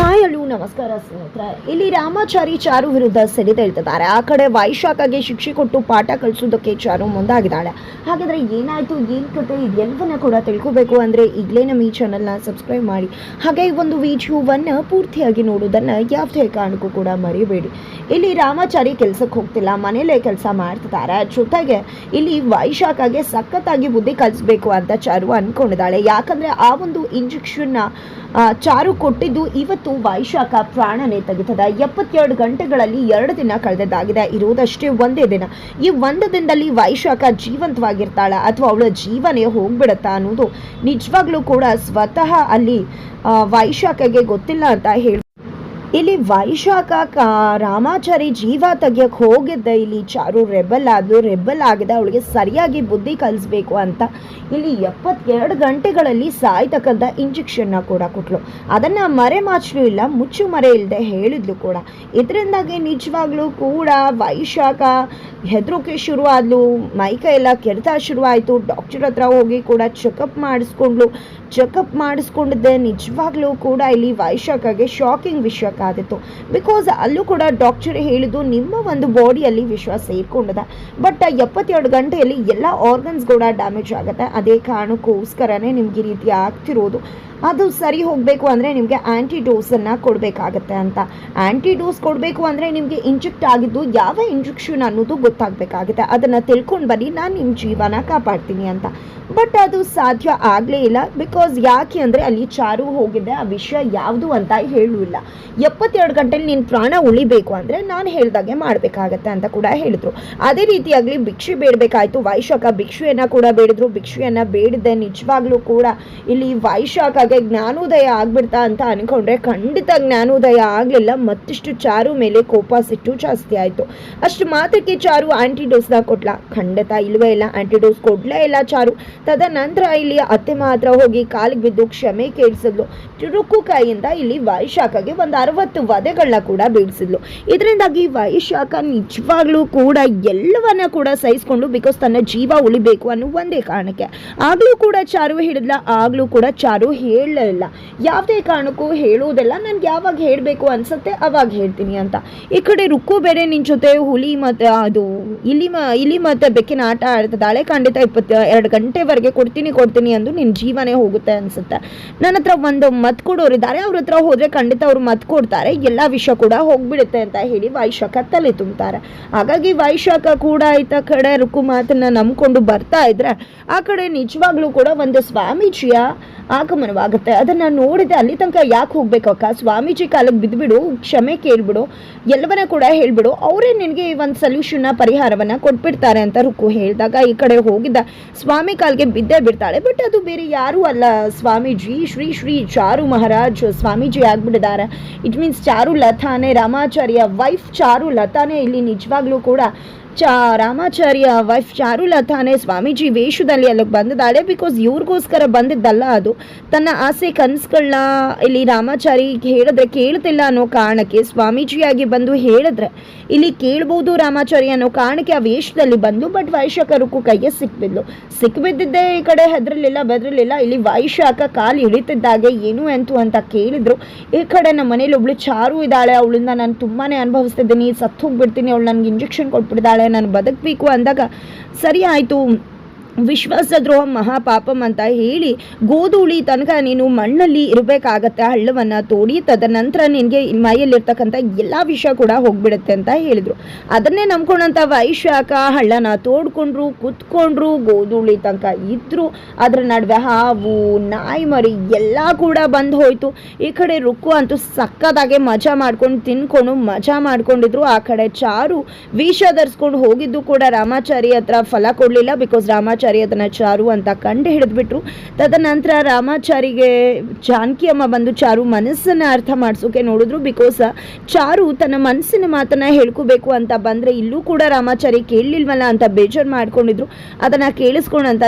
Hi ಅಲ್ಲೂ ನಮಸ್ಕಾರ ಸ್ನೇಹಿತರೆ. ಇಲ್ಲಿ ರಾಮಾಚಾರಿ ಚಾರು ವಿರುದ್ಧ ಸಿಡಿದೇಳ್ತಿದ್ದಾರೆ ಆ ಕಡೆ ವೈಶಾಖಗೆ ಶಿಕ್ಷೆ ಕೊಟ್ಟು ಪಾಠ ಕಲಿಸೋದಕ್ಕೆ ಚಾರು ಮುಂದಾಗಿದ್ದಾಳೆ. ಹಾಗಾದರೆ ಏನಾಯಿತು? ಏನು ಕತೆ? ಇದೆಲ್ಲವನ್ನ ಕೂಡ ತಿಳ್ಕೋಬೇಕು ಅಂದರೆ ಈಗಲೇ ನಮ್ಮ ಈ ಚಾನಲ್ನ ಸಬ್ಸ್ಕ್ರೈಬ್ ಮಾಡಿ. ಹಾಗೆ ಈ ಒಂದು ವಿಡಿಯೋವನ್ನು ಪೂರ್ತಿಯಾಗಿ ನೋಡೋದನ್ನು ಯಾವುದೇ ಕಾರಣಕ್ಕೂ ಕೂಡ ಮರೆಯಬೇಡಿ ಇಲ್ಲಿ ರಾಮಾಚಾರಿ ಕೆಲಸಕ್ಕೆ ಹೋಗ್ತಿಲ್ಲ. ಮನೆಯಲ್ಲೇ ಕೆಲಸ ಮಾಡ್ತಿದ್ದಾರೆ. ಜೊತೆಗೆ ಇಲ್ಲಿ ವೈಶಾಖಗೆ ಸಖತ್ತಾಗಿ ಬುದ್ಧಿ ಕಲಿಸ್ಬೇಕು ಅಂತ ಚಾರು ಅಂದ್ಕೊಂಡಿದ್ದಾಳೆ ಯಾಕಂದರೆ ಆ ಒಂದು ಇಂಜೆಕ್ಷನ್ನ ಚಾರು ಕೊಟ್ಟಿದ್ದು ಇವತ್ತು ವೈಶಾಖ ಪ್ರಾಣನೇ ತೆಗೆತದ. ಎಪ್ಪತ್ತೆರಡು ಗಂಟೆಗಳಲ್ಲಿ ಎರಡು ದಿನ ಕಳೆದದ್ದಾಗಿದೆ. ಇರುವುದಷ್ಟೇ ಒಂದೇ ದಿನ. ಈ ಒಂದು ದಿನದಲ್ಲಿ ವೈಶಾಖ ಜೀವಂತವಾಗಿರ್ತಾಳ ಅಥವಾ ಅವಳ ಜೀವನೇ ಹೋಗ್ಬಿಡತ್ತಾ ಅನ್ನೋದು ನಿಜವಾಗ್ಲೂ ಕೂಡ ಸ್ವತಃ ಅಲ್ಲಿ ವೈಶಾಖಗೆ ಗೊತ್ತಿಲ್ಲ ಅಂತ ಹೇಳಿ ಇಲ್ಲಿ ವೈಶಾಖ ಕ ರಾಮಾಚಾರಿ ಜೀವ ತೆಗಿಯಕ್ಕೆ ಹೋಗಿದ್ದ ಇಲ್ಲಿ ಚಾರು ರೆಬಲ್ ಆದ್ರು ರೆಬಲ್ ಆಗಿದೆ. ಅವಳಿಗೆ ಸರಿಯಾಗಿ ಬುದ್ಧಿ ಕಲಿಸ್ಬೇಕು ಅಂತ ಇಲ್ಲಿ ಎಪ್ಪತ್ತೆರಡು ಗಂಟೆಗಳಲ್ಲಿ ಸಾಯ್ತಕ್ಕಂಥ ಇಂಜೆಕ್ಷನ್ನ ಕೂಡ ಕೊಟ್ಲು. ಅದನ್ನು ಮರೆ ಮಾಚಲು ಇಲ್ಲ, ಮುಚ್ಚು ಮರೆ ಇಲ್ಲದೆ ಹೇಳಿದ್ಲು ಕೂಡ. ಇದರಿಂದಾಗಿ ನಿಜವಾಗ್ಲೂ ಕೂಡ ವೈಶಾಖ ಹೆದರೋಕೆ ಶುರು ಆದ್ಲು ಮೈಕ ಎಲ್ಲ ಕೆರೆತ ಶುರು ಆಯ್ತು ಡಾಕ್ಟರ್ ಹತ್ರ ಹೋಗಿ ಕೂಡ ಚೆಕಪ್ ಮಾಡಿಸ್ಕೊಂಡ್ಲು. ಚೆಕಪ್ ಮಾಡಿಸ್ಕೊಂಡಿದ್ದೆ, ನಿಜವಾಗ್ಲೂ ಕೂಡ ಇಲ್ಲಿ ವೈಶಾಖಗೆ ಶಾಕಿಂಗ್ ವಿಷಯ ಕಾದಿತ್ತು. ಬಿಕಾಸ್ ಅಲ್ಲೂ ಕೂಡ ಡಾಕ್ಟರ್ ಹೇಳಿದ್ದು ನಿಮ್ಮ ಒಂದು ಬಾಡಿಯಲ್ಲಿ ವಿಷ ಸೇರ್ಕೊಂಡಿದೆ ಬಟ್ ಎಪ್ಪತ್ತೆರಡು ಗಂಟೆಯಲ್ಲಿ ಎಲ್ಲ ಆರ್ಗನ್ಸ್ ಕೂಡ ಡ್ಯಾಮೇಜ್ ಆಗುತ್ತೆ. ಅದೇ ಕಾರಣಕ್ಕೋಸ್ಕರನೇ ನಿಮ್ಗೆ ಈ ರೀತಿ ಆಗ್ತಿರೋದು. ಅದು ಸರಿ ಹೋಗಬೇಕು ಅಂದರೆ ನಿಮಗೆ ಆ್ಯಂಟಿ ಡೋಸನ್ನು ಕೊಡಬೇಕಾಗತ್ತೆ ಅಂತ. ಆ್ಯಂಟಿ ಡೋಸ್ ಕೊಡಬೇಕು ಅಂದರೆ ನಿಮಗೆ ಇಂಜೆಕ್ಟ್ ಆಗಿದ್ದು ಯಾವ ಇಂಜೆಕ್ಷನ್ ಅನ್ನೋದು ಗೊತ್ತಾಗಬೇಕಾಗುತ್ತೆ. ಅದನ್ನು ತಿಳ್ಕೊಂಡು ಬನ್ನಿ, ನಾನು ನಿಮ್ಮ ಜೀವನ ಕಾಪಾಡ್ತೀನಿ ಅಂತ. ಬಟ್ ಅದು ಸಾಧ್ಯ ಆಗಲೇ ಇಲ್ಲ. ಬಿಕಾಸ್ ಯಾಕೆ ಅಂದರೆ ಅಲ್ಲಿ ಚಾರು ಹೋಗಿದ್ದೆ ಆ ವಿಷಯ ಯಾವುದು ಅಂತ ಹೇಳಲಿಲ್ಲ ಎಪ್ಪತ್ತೆರಡು ಗಂಟೆಲಿ ನಿನ್ನ ಪ್ರಾಣ ಉಳಿಬೇಕು ಅಂದರೆ ನಾನು ಹೇಳಿದಾಗೆ ಮಾಡಬೇಕಾಗತ್ತೆ ಅಂತ ಕೂಡ ಹೇಳಿದ್ರು. ಅದೇ ರೀತಿಯಾಗಲಿ ಭಿಕ್ಷೆ ಬೇಡಬೇಕಾಯ್ತು. ವೈಶಾಖ ಭಿಕ್ಷೆಯನ್ನು ಕೂಡ ಬೇಡಿದ್ರು. ಭಿಕ್ಷೆಯನ್ನು ಬೇಡಿದ್ದೆ ನಿಜವಾಗ್ಲೂ ಕೂಡ ಇಲ್ಲಿ ವೈಶಾಖಗೆ ಜ್ಞಾನೋದಯ ಆಗ್ಬಿಡ್ತಾ ಅಂತ ಅನ್ಕೊಂಡ್ರೆ ಖಂಡಿತ ಜ್ಞಾನೋದಯ ಆಗಲಿಲ್ಲ. ಮತ್ತಿಷ್ಟು ಚಾರು ಮೇಲೆ ಕೋಪ ಸಿಟ್ಟು ಜಾಸ್ತಿ ಆಯಿತು. ಅಷ್ಟು ಮಾತ್ರಕ್ಕೆ ಚಾರು ಆ್ಯಂಟಿಡೋಸ್ನ ಕೊಟ್ಲ? ಖಂಡಿತ ಇಲ್ವೇ ಇಲ್ಲ. ಆಂಟಿಡೋಸ್ ಕೊಡ್ಲೇ ಇಲ್ಲ ಚಾರು. ತದನಂತರ ಇಲ್ಲಿ ಅತ್ತೆ ಮಾತ್ರ ಹೋಗಿ ಕಾಲಿಗೆ ಬಿದ್ದು ಕ್ಷಮೆ ಕೇಳಿಸಿದ್ಲು. ಚುರುಕು ಕೈಯಿಂದ ಇಲ್ಲಿ ವೈಶಾಖಗೆ ಒಂದು ಅರವತ್ತು ವಧೆಗಳನ್ನ ಕೂಡ ಬೀಳಿಸಿದ್ಲು. ಇದರಿಂದಾಗಿ ವೈಶಾಖ ನಿಜವಾಗ್ಲೂ ಕೂಡ ಎಲ್ಲವನ್ನ ಕೂಡ ಸಹಿಸ್ಕೊಂಡು ಬಿಕಾಸ್ ತನ್ನ ಜೀವ ಉಳಿಬೇಕು ಅನ್ನೋ ಒಂದೇ ಕಾರಣಕ್ಕೆ. ಆಗಲೂ ಕೂಡ ಚಾರು ಹೇಳಿದ್ಲ, ಆಗಲೂ ಕೂಡ ಚಾರು ಹೇಳಲಿಲ್ಲ. ಯಾವುದೇ ಕಾರಣಕ್ಕೂ ಹೇಳುವುದಿಲ್ಲ, ನನ್ಗೆ ಯಾವಾಗ ಹೇಳಬೇಕು ಅನ್ಸುತ್ತೆ ಅವಾಗ ಹೇಳ್ತೀನಿ ಅಂತ. ಈ ಕಡೆ ರುಕ್ಕು ಬೇರೆ ನಿನ್ ಜೊತೆ, ಹುಲಿ ಮತ್ತೆ ಅದು, ಇಲಿ ಮ, ಇಲಿ ಮತ್ತು ಬೆಕ್ಕಿನ ಆಟ ಆಡ್ತದಾಳೆ ಖಂಡಿತ ಇಪ್ಪತ್ತು ಎರಡು ಗಂಟೆವರೆಗೆ ಕೊಡ್ತೀನಿ ಕೊಡ್ತೀನಿ ಅಂದು ನಿನ್ನ ಜೀವನೇ ಹೋಗುತ್ತೆ ಅನ್ಸುತ್ತೆ. ನನ್ನ ಹತ್ರ ಒಂದು ಮತ್ ಕೊಡೋರಿದ್ದಾರೆ, ಅವ್ರ ಹತ್ರ ಹೋದ್ರೆ ಖಂಡಿತ ಅವ್ರು ಮತ್ ಕೊಡ್ತಾರೆ. ಎಲ್ಲ ವಿಷಯ ಕೂಡ ಹೋಗ್ಬಿಡುತ್ತೆ ಅಂತ ಹೇಳಿ ವೈಶಾಖ ತಲೆ ತುಂಬ್ತಾರೆ. ಹಾಗಾಗಿ ವೈಶಾಖ ಕೂಡ ಆಯ್ತ ಕಡೆ ರುಕು ಮಾತನ್ನ ನಂಬ್ಕೊಂಡು ಬರ್ತಾ ಇದ್ರೆ, ಆ ಕಡೆ ನಿಜವಾಗ್ಲೂ ಕೂಡ ಒಂದು ಸ್ವಾಮೀಜಿಯ ಆಗಮನವಾಗುತ್ತೆ. ಅದನ್ನ ನೋಡಿದೆ ಅಲ್ಲಿ ತನಕ ಯಾಕೆ ಹೋಗ್ಬೇಕಕ್ಕ ಸ್ವಾಮೀಜಿ ಕಾಲಕ್ಕೆ ಬಿದ್ದುಬಿಡು ಕ್ಷಮೆ ಕೇಳ್ಬಿಡು, ಎಲ್ಲವನ್ನ ಕೂಡ ಹೇಳ್ಬಿಡು, ಅವರೇ ನಿನಗೆ ಒಂದು ಸೊಲ್ಯೂಷನ್ನ ಪರಿಹಾರವನ್ನ ಕೊಟ್ಬಿಡ್ತಾರೆ ಅಂತ ರುಕು ಹೇಳಿದಾಗ ಈ ಕಡೆ ಹೋಗಿದ್ದ ಸ್ವಾಮಿ ಕಾಲ್ಗೆ ಬಿದ್ದೇ ಬಿಡ್ತಾಳೆ. ಬಟ್ ಅದು ಬೇರೆ ಯಾರೂ ಅಲ್ಲ. ಸ್ವಾಮೀಜಿ, ಶ್ರೀ ಶ್ರೀ ಚಾರು ಮಹಾರಾಜ್ ಸ್ವಾಮೀಜಿ ಆಗ್ಬಿಟ್ಟಿದ್ದಾರೆ. ಇಟ್ ಮೀನ್ಸ್ ಚಾರು ಲತಾನೆ ರಾಮಾಚಾರ್ಯ ವೈಫ್ ಚಾರು ಲತಾನೆ ಇಲ್ಲಿ ನಿಜವಾಗ್ಲೂ ಕೂಡ ಚಾ ರಾಮಾಚಾರ್ಯ ವೈಫ್ ಚಾರುಲತಾನೆ ಸ್ವಾಮೀಜಿ ವೇಷದಲ್ಲಿ ಅಲ್ಲಿಗೆ ಬಂದಿದ್ದಾಳೆ. ಬಿಕಾಸ್ ಇವ್ರಿಗೋಸ್ಕರ ಬಂದಿದ್ದಲ್ಲ ಅದು. ತನ್ನ ಆಸೆ ಕನಸುಗಳನ್ನ ಇಲ್ಲಿ ರಾಮಾಚಾರಿ ಹೇಳಿದ್ರೆ ಕೇಳ್ತಿಲ್ಲ ಅನ್ನೋ ಕಾರಣಕ್ಕೆ ಸ್ವಾಮೀಜಿಯಾಗಿ ಬಂದು ಹೇಳಿದ್ರೆ ಇಲ್ಲಿ ಕೇಳ್ಬೋದು ರಾಮಾಚಾರಿ ಅನ್ನೋ ಕಾರಣಕ್ಕೆ ಆ ವೇಷದಲ್ಲಿ ಬಂದು ಬಟ್ ವೈಶಾಖರಕ್ಕೂ ಕೈಗೆ ಸಿಕ್ಬಿದ್ಲು. ಸಿಕ್ಬಿದ್ದಿದ್ದೇ ಈ ಕಡೆ ಹೆದರಲಿಲ್ಲ, ಬೆದರಲಿಲ್ಲ. ಇಲ್ಲಿ ವೈಶಾಖ ಕಾಲು ಇಳಿತಿದ್ದಾಗೆ ಏನು ಅಂತು ಅಂತ ಕೇಳಿದ್ರು. ಈ ಕಡೆ ನಮ್ಮ ಮನೇಲಿ ಒಬ್ಳು ಚಾರು ಇದ್ದಾಳೆ. ಅವಳಿಂದ ನಾನು ತುಂಬಾನೇ ಅನುಭವಿಸ್ತಿದ್ದೀನಿ. ಸತ್ತು ಹೋಗ್ಬಿಡ್ತೀನಿ ಅವಳು ನನಗೆ ಇಂಜೆಕ್ಷನ್ ಕೊಟ್ಬಿಟ್ಟಿದ್ದಾಳೆ. ನಾನು ಬದುಕಬೇಕು ಅಂದಾಗ ಸರಿ ಆಯಿತು. ವಿಶ್ವಾಸ ದ್ರೋಹ ಮಹಾಪಾಪಂ ಅಂತ ಹೇಳಿ ಗೋಧೂಳಿ ತನಕ ನೀನು ಮಣ್ಣಲ್ಲಿ ಇರಬೇಕಾಗತ್ತೆ ಹಳ್ಳವನ್ನು ತೋಡಿ, ತದನಂತರ ನಿನಗೆ ಮೈಯಲ್ಲಿರ್ತಕ್ಕಂಥ ಎಲ್ಲ ವಿಷಯ ಕೂಡ ಹೋಗ್ಬಿಡುತ್ತೆ ಅಂತ ಹೇಳಿದರು. ಅದನ್ನೇ ನಂಬ್ಕೊಂಡಂಥ ವೈಶಾಖ ಹಳ್ಳನ ತೋಡ್ಕೊಂಡ್ರು, ಕುತ್ಕೊಂಡ್ರು, ಗೋಧೂಳಿ ತನಕ ಇದ್ರು. ಅದರ ನಡುವೆ ಹಾವು, ನಾಯಿ ಮರಿ ಎಲ್ಲ ಕೂಡ ಬಂದು ಹೋಯಿತು. ಈ ಕಡೆ ರುಕ್ಕು ಅಂತೂ ಸಕ್ಕದಾಗೆ ಮಜಾ ಮಾಡ್ಕೊಂಡು ತಿನ್ಕೊಂಡು ಮಜಾ ಮಾಡ್ಕೊಂಡಿದ್ರು. ಆ ಕಡೆ ಚಾರು, ವಿಷ ಧರಿಸ್ಕೊಂಡು ಹೋಗಿದ್ದು ಕೂಡ ರಾಮಾಚಾರಿ ಹತ್ರ ಫಲ ಕೊಡಲಿಲ್ಲ ಬಿಕಾಸ್ ರಾಮಾಚಾರಿ ಅದನ್ನ ಚಾರು ಅಂತ ಕಂಡು ಹಿಡಿದ್ಬಿಟ್ರು. ತದನಂತರ ರಾಮಾಚಾರಿಗೆ ಜಾನಕಿ ಅಮ್ಮ ಬಂದು ಚಾರು ಮನಸ್ಸನ್ನ ಅರ್ಥ ಮಾಡಿಸೋಕೆ ನೋಡಿದ್ರು. ಬಿಕಾಸ್ ಚಾರು ತನ್ನ ಮನಸ್ಸಿನ ಮಾತನ್ನ ಹೇಳ್ಕೋಬೇಕು ಅಂತ ಬಂದ್ರೆ ಇಲ್ಲೂ ಕೂಡ ರಾಮಾಚಾರಿ ಕೇಳಲಿಲ್ವಲ್ಲ ಅಂತ ಬೇಜಾರು ಮಾಡ್ಕೊಂಡಿದ್ರು. ಅದನ್ನ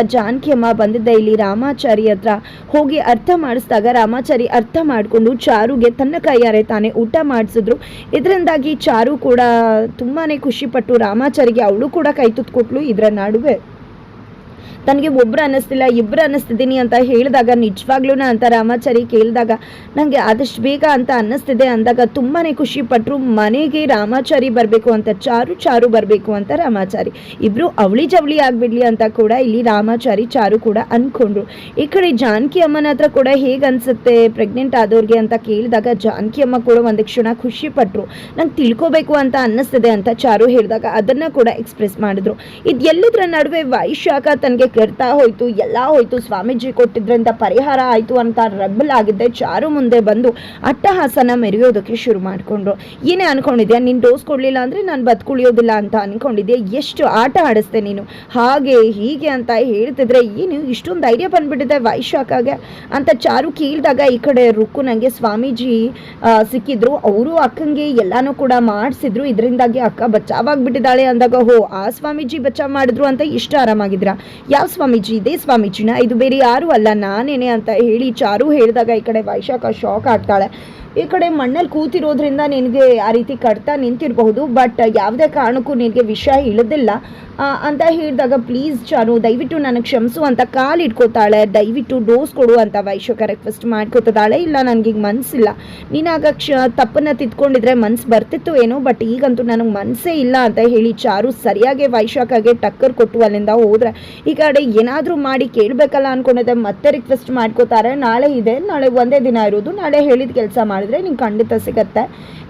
ಜಾನಕಿ ಅಮ್ಮ ಬಂದಿದ್ದ ಇಲ್ಲಿ ರಾಮಾಚಾರಿ ಹತ್ರ ಹೋಗಿ ಅರ್ಥ ಮಾಡಿಸಿದಾಗ ರಾಮಾಚಾರಿ ಅರ್ಥ ಮಾಡಿಕೊಂಡು ಚಾರುಗೆ ತನ್ನ ಕೈಯಾರೆ ತಾನೇ ಊಟ ಮಾಡಿಸಿದ್ರು. ಇದರಿಂದಾಗಿ ಚಾರು ಕೂಡ ತುಂಬಾನೇ ಖುಷಿಪಟ್ಟು ರಾಮಾಚಾರಿಗೆ ಅವಳು ಕೂಡ ಕೈ ತುತ್ಕೊಟ್ಲು ಇದರ ನಡುವೆ. ತನಗೆ ಒಬ್ರು ಅನ್ನಿಸ್ತಿಲ್ಲ ಇಬ್ಬರು ಅನ್ನಿಸ್ತಿದ್ದೀನಿ ಅಂತ ಹೇಳಿದಾಗ ನಿಜವಾಗ್ಲೂ ಅಂತ ರಾಮಾಚಾರಿ ಕೇಳಿದಾಗ ನನಗೆ ಆದಷ್ಟು ಬೇಗ ಅಂತ ಅನ್ನಿಸ್ತಿದೆ ಅಂದಾಗ ತುಂಬಾ ಖುಷಿ ಪಟ್ಟರು ಮನೆಗೆ ರಾಮಾಚಾರಿ ಬರಬೇಕು ಅಂತ, ಚಾರು ಚಾರು ಬರಬೇಕು ಅಂತ ರಾಮಾಚಾರಿ. ಇಬ್ಬರು ಅವಳಿ ಜವಳಿ ಆಗಿಬಿಡ್ಲಿ ಅಂತ ಕೂಡ ಇಲ್ಲಿ ರಾಮಾಚಾರಿ ಚಾರು ಕೂಡ ಅಂದ್ಕೊಂಡ್ರು ಈ ಕಡೆ ಜಾನಕಿ ಅಮ್ಮನ ಹತ್ರ ಕೂಡ ಹೇಗೆ ಅನಿಸುತ್ತೆ ಪ್ರೆಗ್ನೆಂಟ್ ಆದವ್ರಿಗೆ ಅಂತ ಕೇಳಿದಾಗ ಜಾನಕಿ ಅಮ್ಮ ಕೂಡ ಒಂದು ಕ್ಷಣ ಖುಷಿ ಪಟ್ಟರು ನಂಗೆ ತಿಳ್ಕೊಬೇಕು ಅಂತ ಅನ್ನಿಸ್ತಿದೆ ಅಂತ ಚಾರು ಹೇಳಿದಾಗ ಅದನ್ನು ಕೂಡ ಎಕ್ಸ್ಪ್ರೆಸ್ ಮಾಡಿದ್ರು. ಇದು ಎಲ್ಲದರ ನಡುವೆ ವೈಶಾಖ ತನಗೆ ಕೆಡ್ತಾ ಹೋಯ್ತು, ಎಲ್ಲ ಹೋಯ್ತು, ಸ್ವಾಮೀಜಿ ಕೊಟ್ಟಿದ್ರಿಂದ ಪರಿಹಾರ ಆಯ್ತು ಅಂತ ರಬ್ಬಲ್ ಆಗಿದ್ದೆ. ಚಾರು ಮುಂದೆ ಬಂದು ಅಟ್ಟಹಾಸನ ಮೆರೆಯೋದಕ್ಕೆ ಶುರು ಮಾಡ್ಕೊಂಡ್ರು. ಏನೇ ಅನ್ಕೊಂಡಿದ್ಯಾ, ನೀನು ಡೋಸ್ ಕೊಡ್ಲಿಲ್ಲ ಅಂದ್ರೆ ನಾನು ಬದುಕುಳಿಯೋದಿಲ್ಲ ಅಂತ ಅನ್ಕೊಂಡಿದ್ಯಾ? ಎಷ್ಟು ಆಟ ಆಡಿಸ್ದೆ ನೀನು? ಹಾಗೆ, ಹೀಗೆ ಅಂತ ಹೇಳ್ತಿದ್ರೆ ಏನು? ಇಷ್ಟೊಂದು ಧೈರ್ಯ ಬಂದ್ಬಿಟ್ಟಿದೆ ವೈಶಾಖಾಗೆ ಅಂತ ಚಾರು ಕೀಳ್ದಾಗ ಈ ಕಡೆ ರುಕ್ಕು ನನಗೆ ಸ್ವಾಮೀಜಿ ಸಿಕ್ಕಿದ್ರು. ಅವರು ಅಕ್ಕಂಗೆ ಎಲ್ಲಾನು ಕೂಡ ಮಾಡಿಸಿದ್ರು. ಇದರಿಂದಾಗಿ ಅಕ್ಕ ಬಚಾವಾಗ್ಬಿಟ್ಟಿದ್ದಾಳೆ ಅಂದಾಗ, ಹೋ, ಆ ಸ್ವಾಮೀಜಿ ಬಚಾವ್ ಮಾಡಿದ್ರು ಅಂತ ಇಷ್ಟ ಆರಾಮಾಗಿದ್ರ ಯಾವ ಸ್ವಾಮೀಜಿ, ಇದೇ ಸ್ವಾಮೀಜಿನ? ಇದು ಬೇರೆ ಯಾರು ಅಲ್ಲ, ನಾನೇನೆ ಅಂತ ಹೇಳಿ ಚಾರು ಹೇಳಿದಾಗ ಈ ಕಡೆ ವೈಶಾಖ ಶಾಕ್ ಆಗ್ತಾಳೆ. ಈ ಕಡೆ ಮಣ್ಣಲ್ಲಿ ಕೂತಿರೋದ್ರಿಂದ ನಿನಗೆ ಆ ರೀತಿ ಕಟ್ತಾ ನಿಂತಿರಬಹುದು ಬಟ್ ಯಾವುದೇ ಕಾರಣಕ್ಕೂ ನಿನಗೆ ವಿಷಯ ಇಳಿದಿಲ್ಲ. ಅಂತ ಹೇಳಿದಾಗ ಪ್ಲೀಸ್ ಚಾರು ದಯವಿಟ್ಟು ನನಗೆ ಕ್ಷಮಿಸು ಅಂತ ಕಾಲು ಇಟ್ಕೋತಾಳೆ. ದಯವಿಟ್ಟು ಡೋಸ್ ಕೊಡು ಅಂತ ವೈಶಾಖ ರಿಕ್ವೆಸ್ಟ್ ಮಾಡ್ಕೋತಿದ್ದಾಳೆ. ಇಲ್ಲ, ನನಗೀಗ ಮನಸ್ಸಿಲ್ಲ ನೀನಾಗ ಕ್ಷ, ತಪ್ಪನ್ನ ತಿದ್ಕೊಂಡಿದ್ರೆ ಮನ್ಸು ಬರ್ತಿತ್ತು ಏನೋ ಬಟ್ ಈಗಂತೂ ನನಗೆ ಮನಸ್ಸೇ ಇಲ್ಲ ಅಂತ ಹೇಳಿ ಚಾರು ಸರಿಯಾಗಿ ವೈಶಾಖಗೆ ಟಕ್ಕರ್ ಕೊಟ್ಟು ಅಲ್ಲಿಂದ ಹೋದ್ರೆ. ಈ ಕಡೆ ಏನಾದರೂ ಮಾಡಿ ಕೇಳಬೇಕಲ್ಲ ಅನ್ಕೊಂಡಿದ್ದೆ, ಮತ್ತೆ ರಿಕ್ವೆಸ್ಟ್ ಮಾಡ್ಕೋತಾರೆ. ನಾಳೆ ಇದೆ, ನಾಳೆ ಒಂದೇ ದಿನ ಇರೋದು, ನಾಳೆ ಹೇಳಿದ ಕೆಲಸ ಮಾಡಿದ್ರೆ ನಿಂಗೆ ಖಂಡಿತ ಸಿಗತ್ತೆ.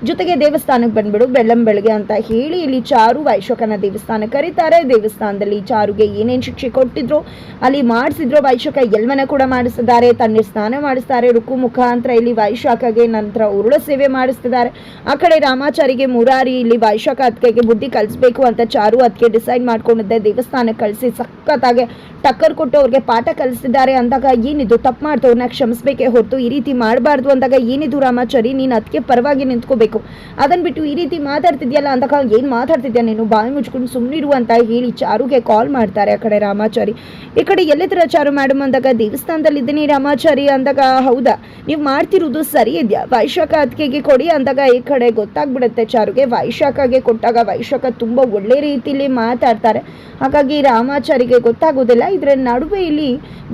ಜೊತೆಗೆ ದೇವಸ್ಥಾನಕ್ಕೆ ಬಂದ್ಬಿಡು, ಬೆಳ್ಳಂ ಬೆಳಗ್ಗೆ ಅಂತ ಹೇಳಿ ಇಲ್ಲಿ ಚಾರು ವೈಶೋಕನ ದೇವಸ್ಥಾನ ಕರೀತಾರೆ. ದೇವಸ್ಥಾನದಲ್ಲಿ ಚಾರುಗೆ ಏನೇನು ಶಿಕ್ಷೆ ಕೊಟ್ಟಿದ್ರು, ಅಲ್ಲಿ ಮಾಡಿಸಿದ್ರು ವೈಶಾಖ ಎಲ್ವನ ಕೂಡ ಮಾಡಿಸಿದ್ದಾರೆ. ತನ್ನ ಸ್ನಾನ ಮಾಡಿಸ್ತಾರೆ, ರುಕು ಮುಖಾಂತರ ಇಲ್ಲಿ ವೈಶಾಖಗೆ ನಂತರ ಉರುಳ ಸೇವೆ ಮಾಡಿಸ್ತಿದ್ದಾರೆ. ಆ ಕಡೆ ರಾಮಾಚಾರಿಗೆ ಮುರಾರಿ, ಇಲ್ಲಿ ವೈಶಾಖ ಅತ್ಕೆಗೆ ಬುದ್ಧಿ ಕಲಿಸ್ಬೇಕು ಅಂತ ಚಾರು ಅದಕ್ಕೆ ಡಿಸೈಡ್ ಮಾಡ್ಕೊಂಡಿದ್ದೆ. ದೇವಸ್ಥಾನಕ್ಕೆ ಕಳಿಸಿ ಸಖತ್ತಾಗೆ ಟಕ್ಕರ್ ಕೊಟ್ಟು ಅವ್ರಿಗೆ ಪಾಠ ಕಲಿಸಿದ್ದಾರೆ ಅಂದಾಗ ಏನಿದು, ತಪ್ಪು ಮಾಡ್ತವ್ರನ್ನ ಕ್ಷಮಿಸ್ಬೇಕೇ ಹೊರತು ಈ ರೀತಿ ಮಾಡಬಾರ್ದು ಅಂದಾಗ ಏನಿದು ರಾಮಾಚಾರಿ ನೀನು ಅದಕ್ಕೆ ಪರವಾಗಿ ನಿಂತ್ಕೋಬೇಕು. ಅದನ್ನು ಬಿಟ್ಟು ಈ ರೀತಿ ಮಾತಾಡ್ತಿದ್ಯಲ್ಲ ಅಂದಾಗ ಏನು ಮಾತಾಡ್ತಿದ್ಯಾ ನೀನು? ಬಾಯಿ ಮುಚ್ಕೊಂಡು ಸುಮ್ಮನಿರು ಅಂತ ಹೇಳಿ ಚಾರುಗೆ ಕಾಲ್ ಮಾಡ್ತಾರೆ ಆ ಕಡೆ ರಾಮಾಚಾರಿ. ಈ ಕಡೆ ಎಲ್ಲಿದ್ರ ಚಾರು ಮೇಡಮ್ ಅಂದಾಗ? ದೇವಸ್ಥಾನದಲ್ಲಿದ್ದೀನಿ ರಾಮಾಚಾರಿ ಅಂದಾಗ. ಹೌದಾ? ನೀವು ಮಾಡ್ತಿರೋದು ಸರಿ ಇದೆಯಾ? ವೈಶಾಖ ಅದಕ್ಕೆ ಕೊಡಿ ಅಂದಾಗ ಈ ಕಡೆ ಗೊತ್ತಾಗ್ಬಿಡುತ್ತೆ ಚಾರುಗೆ. ವೈಶಾಖಗೆ ಕೊಟ್ಟಾಗ ವೈಶಾಖ ತುಂಬ ಒಳ್ಳೆ ರೀತಿಯಲ್ಲಿ ಮಾತಾಡ್ತಾರೆ. ಹಾಗಾಗಿ ರಾಮಾಚಾರಿಗೆ ಗೊತ್ತಾಗೋದಿಲ್ಲ. ಇದರ ನಡುವೆ ಇಲ್ಲಿ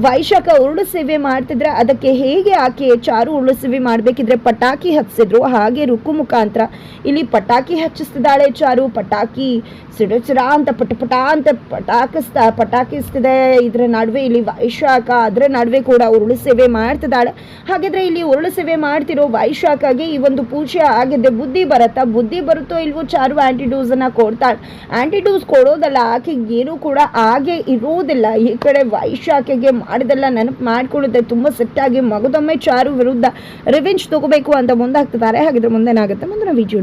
ವೈಶಾಖ ಉರುಳು ಸೇವೆ ಮಾಡ್ತಿದ್ರೆ ಅದಕ್ಕೆ ಹೇಗೆ ಆಕೆ ಚಾರು ಉರುಳು ಸೇವೆ ಮಾಡಬೇಕಿದ್ರೆ ಪಟಾಕಿ ಹಚ್ಚಿದ್ರು. ಹಾಗೆ ರುಕು ಮುಖಾಂತರ ಇಲ್ಲಿ ಪಟಾಕಿ ಹಚ್ಚಿಸ್ತಿದ್ದಾಳೆ ಚಾರು. ಪಟಾಕಿ ಸಿಡಚರ ಸಿಡ ಅಂತ ಪಟ ಪಟ ಅಂತ ಪಟಾಕಿಸ್ತಾ ಪಟಾಕಿಸ್ತಿದೆ ಇದರ ನಡುವೆ ಇಲ್ಲಿ ವೈಶಾಖ, ಅದರ ನಡುವೆ ಕೂಡ ಉರುಳು ಸೇವೆ ಮಾಡ್ತಿದ್ದಾಳೆ. ಹಾಗಿದ್ರೆ ಇಲ್ಲಿ ಉರುಳು ಸೇವೆ ಮಾಡ್ತಿರೋ ವೈಶಾಖಗೆ ಈ ಒಂದು ಪೂಜೆ ಆಗಿದೆ. ಬುದ್ಧಿ ಬರುತ್ತಾ? ಬುದ್ಧಿ ಬರುತ್ತೋ ಇಲ್ವೋ ಚಾರು ಆಂಟಿಡೋಸ್ ಅನ್ನ ಕೊಡ್ತಾಳೆ. ಆಂಟಿಡೋಸ್ ಕೊಡೋದಲ್ಲ ಆಕೆಗೆ ಏನೂ ಕೂಡ ಹಾಗೆ ಇರೋದಿಲ್ಲ. ಈ ಕಡೆ ವೈಶಾಖೆಗೆ ಮಾಡಿದೆಲ್ಲ ನೆನಪು ಮಾಡ್ಕೊಳ್ಳುತ್ತೆ. ತುಂಬ ಸಿಟ್ಟಾಗಿ ಮಗದೊಮ್ಮೆ ಚಾರು ವಿರುದ್ಧ ರಿವೆಂಜ್ ತಗೋಬೇಕು ಅಂತ ಮುಂದಾಗ್ತಿದ್ದಾರೆ. ಹಾಗಿದ್ರೆ ಮುಂದೇನಾಗುತ್ತೆ? ಮುಂದಿನ ವಿಡಿಯೋ